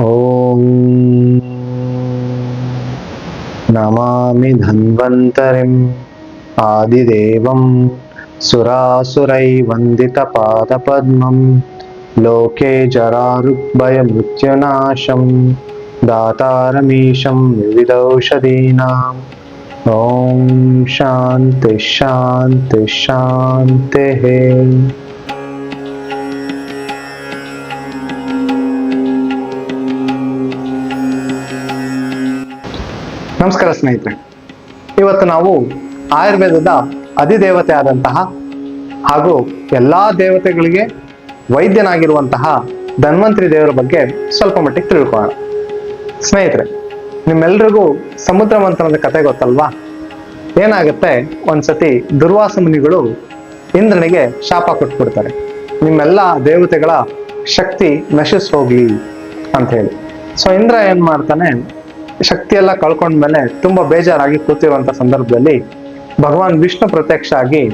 ॐ नमामि धन्वन्तरिम् आदिदेवं सुरासुरैवन्दितपादपद्मं लोके जरारुग्भयमृत्युनाशं दातारमीशं विविधौषधीनाम् ॐ शान्ति शान्ति शान्तिः ನಮಸ್ಕಾರ ಸ್ನೇಹಿತರೆ. ಇವತ್ತು ನಾವು ಆಯುರ್ವೇದದ ಅಧಿದೇವತೆ ಆದಂತಹ ಹಾಗೂ ಎಲ್ಲ ದೇವತೆಗಳಿಗೆ ವೈದ್ಯನಾಗಿರುವಂತಹ ಧನ್ವಂತರಿ ದೇವರ ಬಗ್ಗೆ ಸ್ವಲ್ಪ ಮಟ್ಟಿಗೆ ತಿಳ್ಕೊಳ್ಳೋಣ. ಸ್ನೇಹಿತರೆ, ನಿಮ್ಮೆಲ್ರಿಗೂ ಸಮುದ್ರ ಮಂಥನದ ಕತೆ ಗೊತ್ತಲ್ವಾ? ಏನಾಗುತ್ತೆ? ಒಂದ್ಸತಿ ದುರ್ವಾಸ ಮುನಿಗಳು ಇಂದ್ರನಿಗೆ ಶಾಪ ಕೊಟ್ಬಿಡ್ತಾರೆ. ನಿಮ್ಮೆಲ್ಲ ದೇವತೆಗಳ ಶಕ್ತಿ ನಶಿಸ್ ಹೋಗ್ಲಿ ಅಂತ ಹೇಳಿ. ಸೊ ಇಂದ್ರ ಏನ್ ಮಾಡ್ತಾನೆ? ಶಕ್ತಿ ಎಲ್ಲ ಕಳ್ಕೊಂಡ್ಮೇಲೆ ತುಂಬಾ ಬೇಜಾರಾಗಿ ಕೂತಿರುವಂತ ಸಂದರ್ಭದಲ್ಲಿ ಭಗವಾನ್ ವಿಷ್ಣು ಪ್ರತ್ಯಕ್ಷ ಆಗಿ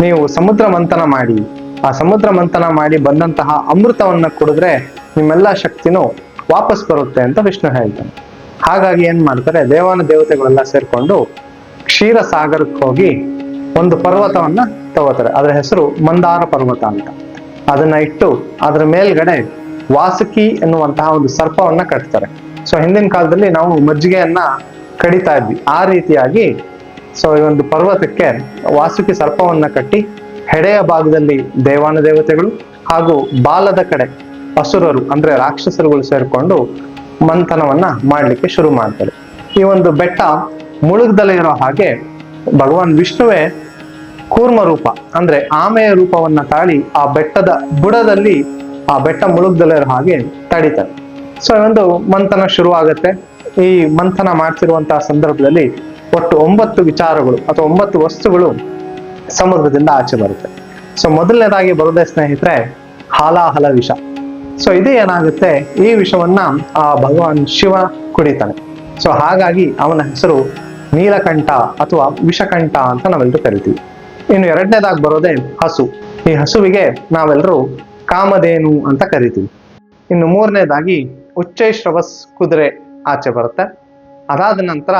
ನೀವು ಸಮುದ್ರ ಮಂಥನ ಮಾಡಿ, ಆ ಸಮುದ್ರ ಮಂಥನ ಮಾಡಿ ಬಂದಂತಹ ಅಮೃತವನ್ನ ಕುಡಿದ್ರೆ ನಿಮ್ಮೆಲ್ಲ ಶಕ್ತಿನೂ ವಾಪಸ್ ಬರುತ್ತೆ ಅಂತ ವಿಷ್ಣು ಹೇಳ್ತಾನೆ. ಹಾಗಾಗಿ ಏನ್ ಮಾಡ್ತಾರೆ, ದೇವಾನ ದೇವತೆಗಳೆಲ್ಲ ಸೇರ್ಕೊಂಡು ಕ್ಷೀರ ಸಾಗರಕ್ಕೆ ಹೋಗಿ ಒಂದು ಪರ್ವತವನ್ನ ತಗೋತಾರೆ. ಅದರ ಹೆಸರು ಮಂದಾರ ಪರ್ವತ ಅಂತ. ಅದನ್ನ ಇಟ್ಟು ಅದರ ಮೇಲ್ಗಡೆ ವಾಸುಕಿ ಎನ್ನುವಂತಹ ಒಂದು ಸರ್ಪವನ್ನ ಕಟ್ತಾರೆ. ಸೊ ಹಿಂದಿನ ಕಾಲದಲ್ಲಿ ನಾವು ಮಜ್ಜಿಗೆಯನ್ನ ಕಡಿತಾ ಇದ್ವಿ. ಆ ರೀತಿಯಾಗಿ ಸೊ ಈ ಒಂದು ಪರ್ವತಕ್ಕೆ ವಾಸುಕಿ ಸರ್ಪವನ್ನ ಕಟ್ಟಿ, ಹೆಡೆಯ ಭಾಗದಲ್ಲಿ ದೇವಾನ ದೇವತೆಗಳು ಹಾಗೂ ಬಾಲದ ಕಡೆ ಅಸುರರು, ಅಂದ್ರೆ ರಾಕ್ಷಸರುಗಳು ಸೇರಿಕೊಂಡು ಮಂಥನವನ್ನ ಮಾಡ್ಲಿಕ್ಕೆ ಶುರು ಮಾಡ್ತಾರೆ. ಈ ಒಂದು ಬೆಟ್ಟ ಮುಳುಗ್ದಲೇ ಇರೋ ಹಾಗೆ ಭಗವಾನ್ ವಿಷ್ಣುವೇ ಕೂರ್ಮ ರೂಪ, ಅಂದ್ರೆ ಆಮೆಯ ರೂಪವನ್ನ ತಾಳಿ ಆ ಬೆಟ್ಟದ ಬುಡದಲ್ಲಿ ಆ ಬೆಟ್ಟ ಮುಳುಗ್ದಲೇ ಇರೋ ಹಾಗೆ ತಡಿತಾರೆ. ಸೊ ಒಂದು ಮಂಥನ ಶುರು ಆಗತ್ತೆ ಈ ಮಂಥನ ಮಾಡ್ತಿರುವಂತಹ ಸಂದರ್ಭದಲ್ಲಿ ಒಟ್ಟು ಒಂಬತ್ತು ವಿಚಾರಗಳು ಅಥವಾ ಒಂಬತ್ತು ವಸ್ತುಗಳು ಸಮುದ್ರದಿಂದ ಆಚೆ ಬರುತ್ತೆ. ಸೊ ಮೊದಲನೇದಾಗಿ ಬರೋದೆ ಸ್ನೇಹಿತರೆ, ಹಾಲಾಹಲ ವಿಷ. ಸೊ ಇದು ಏನಾಗುತ್ತೆ? ಈ ವಿಷವನ್ನ, ಆ ಭಗವಾನ್ ಶಿವ ಕುಡಿತಾನೆ. ಸೊ ಹಾಗಾಗಿ ಅವನ ಹೆಸರು ನೀಲಕಂಠ ಅಥವಾ ವಿಷಕಂಠ ಅಂತ ನಾವೆಲ್ಲರೂ ಕರಿತೀವಿ. ಇನ್ನು ಎರಡನೇದಾಗಿ ಬರೋದೇ ಹಸು. ಈ ಹಸುವಿಗೆ ನಾವೆಲ್ಲರೂ ಕಾಮಧೇನು ಅಂತ ಕರಿತೀವಿ. ಇನ್ನು ಮೂರನೇದಾಗಿ ಉಚ್ಚೈಶ್ರವಸ್ ಕುದುರೆ ಆಚೆ ಬರುತ್ತೆ. ಅದಾದ ನಂತರ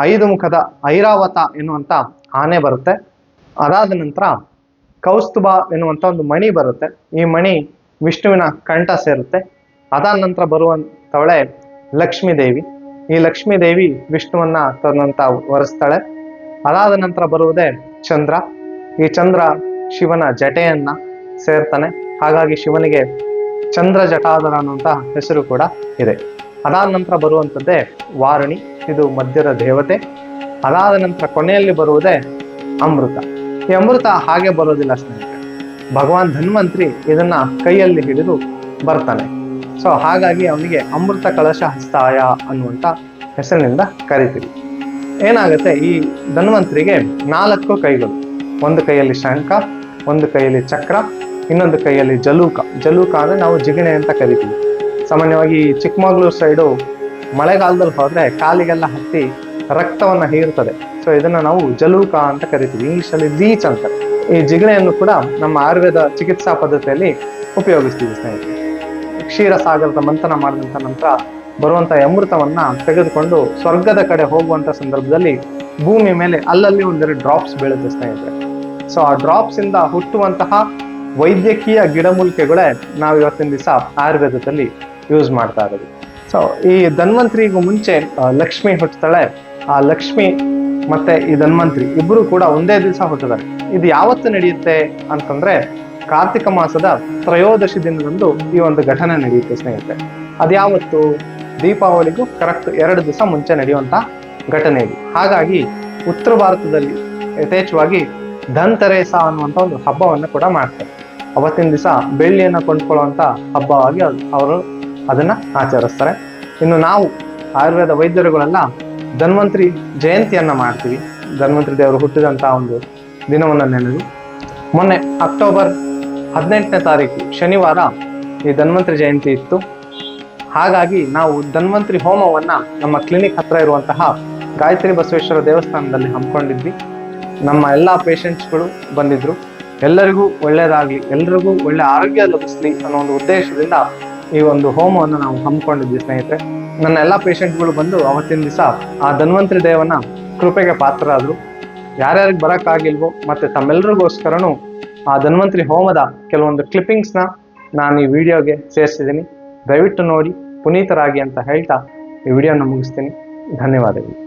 ಐದು ಮುಖದ ಐರಾವತ ಎನ್ನುವಂತ ಆನೆ ಬರುತ್ತೆ. ಅದಾದ ನಂತರ ಕೌಸ್ತುಭ ಎನ್ನುವಂತ ಒಂದು ಮಣಿ ಬರುತ್ತೆ. ಈ ಮಣಿ ವಿಷ್ಣುವಿನ ಕಂಠ ಸೇರುತ್ತೆ. ಅದಾದ ನಂತರ ಬರುವಂತವಳೆ ಲಕ್ಷ್ಮೀ ದೇವಿ ಈ ಲಕ್ಷ್ಮೀ ದೇವಿ ವಿಷ್ಣುವನ್ನ ತನ್ನಂತ ಒರೆಸ್ತಾಳೆ ಅದಾದ ನಂತರ ಬರುವುದೇ ಚಂದ್ರ. ಈ ಚಂದ್ರ ಶಿವನ ಜಟೆಯನ್ನ ಸೇರ್ತಾನೆ. ಹಾಗಾಗಿ ಶಿವನಿಗೆ ಚಂದ್ರ ಜಟಾಧರ ಅನ್ನುವಂಥ ಹೆಸರು ಕೂಡ ಇದೆ. ಅದಾದ ನಂತರ ಬರುವಂಥದ್ದೇ ವಾರುಣಿ, ಇದು ಮಧ್ಯದ ದೇವತೆ. ಅದಾದ ನಂತರ ಕೊನೆಯಲ್ಲಿ ಬರುವುದೇ ಅಮೃತ. ಈ ಅಮೃತ ಹಾಗೆ ಬರೋದಿಲ್ಲ ಸ್ನೇಹಿತರೆ. ಭಗವಾನ್ ಧನ್ವಂತ್ರಿ ಇದನ್ನ ಕೈಯಲ್ಲಿ ಹಿಡಿದು ಬರ್ತಾನೆ. ಸೊ ಹಾಗಾಗಿ ಅವನಿಗೆ ಅಮೃತ ಕಳಶ ಹಸ್ತಾಯ ಅನ್ನುವಂತ ಹೆಸರಿನಿಂದ ಕರಿತೀವಿ. ಏನಾಗುತ್ತೆ, ಈ ಧನ್ವಂತ್ರಿಗೆ ನಾಲ್ಕು ಕೈಗಳು. ಒಂದು ಕೈಯಲ್ಲಿ ಶಂಖ, ಒಂದು ಕೈಯಲ್ಲಿ ಚಕ್ರ ಇನ್ನೊಂದು ಕೈಯಲ್ಲಿ ಜಲೂಕ. ಜಲೂಕ ಅಂದರೆ ನಾವು ಜಿಗಣೆ ಅಂತ ಕರಿತೀವಿ. ಸಾಮಾನ್ಯವಾಗಿ ಚಿಕ್ಕಮಗಳೂರು ಸೈಡು ಮಳೆಗಾಲದಲ್ಲಿ ಹೋದರೆ ಕಾಲಿಗೆಲ್ಲ ಹತ್ತಿ ರಕ್ತವನ್ನ ಹೀರ್ತದೆ. ಸೊ ಇದನ್ನ ನಾವು ಜಲೂಕ ಅಂತ ಕರಿತೀವಿ. ಇಂಗ್ಲಿಷ್ ಅಲ್ಲಿ ಲೀಚ್ ಅಂತ. ಈ ಜಿಗಣೆಯನ್ನು ಕೂಡ ನಮ್ಮ ಆಯುರ್ವೇದ ಚಿಕಿತ್ಸಾ ಪದ್ಧತಿಯಲ್ಲಿ ಉಪಯೋಗಿಸ್ತೀವಿ ಸ್ನೇಹಿತರೆ. ಕ್ಷೀರಸಾಗರದ ಮಂಥನ ಮಾಡಿದಂಥ ನಂತರ ಬರುವಂಥ ಅಮೃತವನ್ನ ತೆಗೆದುಕೊಂಡು ಸ್ವರ್ಗದ ಕಡೆ ಹೋಗುವಂಥ ಸಂದರ್ಭದಲ್ಲಿ ಭೂಮಿ ಮೇಲೆ ಅಲ್ಲಲ್ಲಿ ಒಂದೆರಡು ಡ್ರಾಪ್ಸ್ ಬೀಳುತ್ತೆ ಸ್ನೇಹಿತರೆ. ಸೊ ಆ ಡ್ರಾಪ್ಸ್ ಇಂದ ಹುಟ್ಟುವಂತಹ ವೈದ್ಯಕೀಯ ಗಿಡಮೂಲಿಕೆಗಳೇ ನಾವು ಇವತ್ತಿನ ದಿವಸ ಆಯುರ್ವೇದದಲ್ಲಿ ಯೂಸ್ ಮಾಡ್ತಾ ಇರೋದು. ಸೊ ಈ ಧನ್ವಂತ್ರಿಗೂ ಮುಂಚೆ ಲಕ್ಷ್ಮಿ ಹುಟ್ಟುತ್ತಾಳೆ ಆ ಲಕ್ಷ್ಮಿ ಮತ್ತೆ ಈ ಧನ್ವಂತ್ರಿ ಇಬ್ಬರು ಕೂಡ ಒಂದೇ ದಿವಸ ಹುಟ್ಟಿದ್ದಾರೆ. ಇದು ಯಾವತ್ತು ನಡೆಯುತ್ತೆ ಅಂತಂದ್ರೆ, ಕಾರ್ತಿಕ ಮಾಸದ ತ್ರಯೋದಶಿ ದಿನದಂದು ಈ ಒಂದು ಘಟನೆ ನಡೆಯುತ್ತೆ ಸ್ನೇಹಿತರೆ. ಅದ್ಯಾವತ್ತು? ದೀಪಾವಳಿಗೂ ಕರೆಕ್ಟ್ ಎರಡು ದಿವಸ ಮುಂಚೆ ನಡೆಯುವಂತ ಘಟನೆ ಇದು. ಹಾಗಾಗಿ, ಉತ್ತರ ಭಾರತದಲ್ಲಿ ಯಥೇಚ್ಛವಾಗಿ ಧನ್ತೆರೇಸ ಅನ್ನುವಂಥ ಒಂದು ಹಬ್ಬವನ್ನು ಕೂಡ ಮಾಡ್ತಾರೆ. ಅವತ್ತಿನ ದಿವಸ ಬೆಳ್ಳಿಯನ್ನು ಕೊಂಡ್ಕೊಳ್ಳುವಂಥ ಹಬ್ಬವಾಗಿ ಅವರು ಅದನ್ನು ಆಚರಿಸ್ತಾರೆ. ಇನ್ನು ನಾವು ಆಯುರ್ವೇದ ವೈದ್ಯರುಗಳೆಲ್ಲ ಧನ್ವಂತ್ರಿ ಜಯಂತಿಯನ್ನು ಮಾಡ್ತೀವಿ. ಧನ್ವಂತ್ರಿ ದೇವರು ಹುಟ್ಟಿದಂಥ ಒಂದು ದಿನವನ್ನು ನೆನೆದು, ಮೊನ್ನೆ ಅಕ್ಟೋಬರ್ ಹದಿನೆಂಟನೇ ತಾರೀಕು ಶನಿವಾರ ಈ ಧನ್ವಂತ್ರಿ ಜಯಂತಿ ಇತ್ತು. ಹಾಗಾಗಿ ನಾವು ಧನ್ವಂತ್ರಿ ಹೋಮವನ್ನು ನಮ್ಮ ಕ್ಲಿನಿಕ್ ಹತ್ರ ಇರುವಂತಹ ಗಾಯತ್ರಿ ಬಸವೇಶ್ವರ ದೇವಸ್ಥಾನದಲ್ಲಿ ಹಮ್ಮಿಕೊಂಡಿದ್ವಿ. ನಮ್ಮ ಎಲ್ಲ ಪೇಷಂಟ್ಸ್ಗಳು ಬಂದಿದ್ರು. ಎಲ್ಲರಿಗೂ ಒಳ್ಳೇದಾಗ್ಲಿ, ಎಲ್ರಿಗೂ ಒಳ್ಳೆ ಆರೋಗ್ಯ ಲಭಿಸ್ಲಿ ಅನ್ನೋ ಒಂದು ಉದ್ದೇಶದಿಂದ ಈ ಒಂದು ಹೋಮವನ್ನು ನಾವು ಹಮ್ಮಿಕೊಂಡಿದ್ವಿ ಸ್ನೇಹಿತರೆ. ನನ್ನ ಎಲ್ಲ ಪೇಷಂಟ್ಗಳು ಬಂದು ಅವತ್ತಿನ ದಿವಸ ಆ ಧನ್ವಂತರಿ ದೇವನ ಕೃಪೆಗೆ ಪಾತ್ರರಾದರು. ಯಾರ್ಯಾರಿಗೆ ಬರೋಕ್ಕಾಗಿಲ್ವೋ ಮತ್ತು ತಮ್ಮೆಲ್ಲರಿಗೋಸ್ಕರನೂ ಆ ಧನ್ವಂತರಿ ಹೋಮದ ಕೆಲವೊಂದು ಕ್ಲಿಪ್ಪಿಂಗ್ಸ್ನ ನಾನು ಈ ವಿಡಿಯೋಗೆ ಸೇರಿಸಿದ್ದೀನಿ. ದಯವಿಟ್ಟು ನೋಡಿ, ಪುನೀತರಾಗಿ ಅಂತ ಹೇಳ್ತಾ ಈ ವಿಡಿಯೋನ ಮುಗಿಸ್ತೀನಿ. ಧನ್ಯವಾದಗಳು.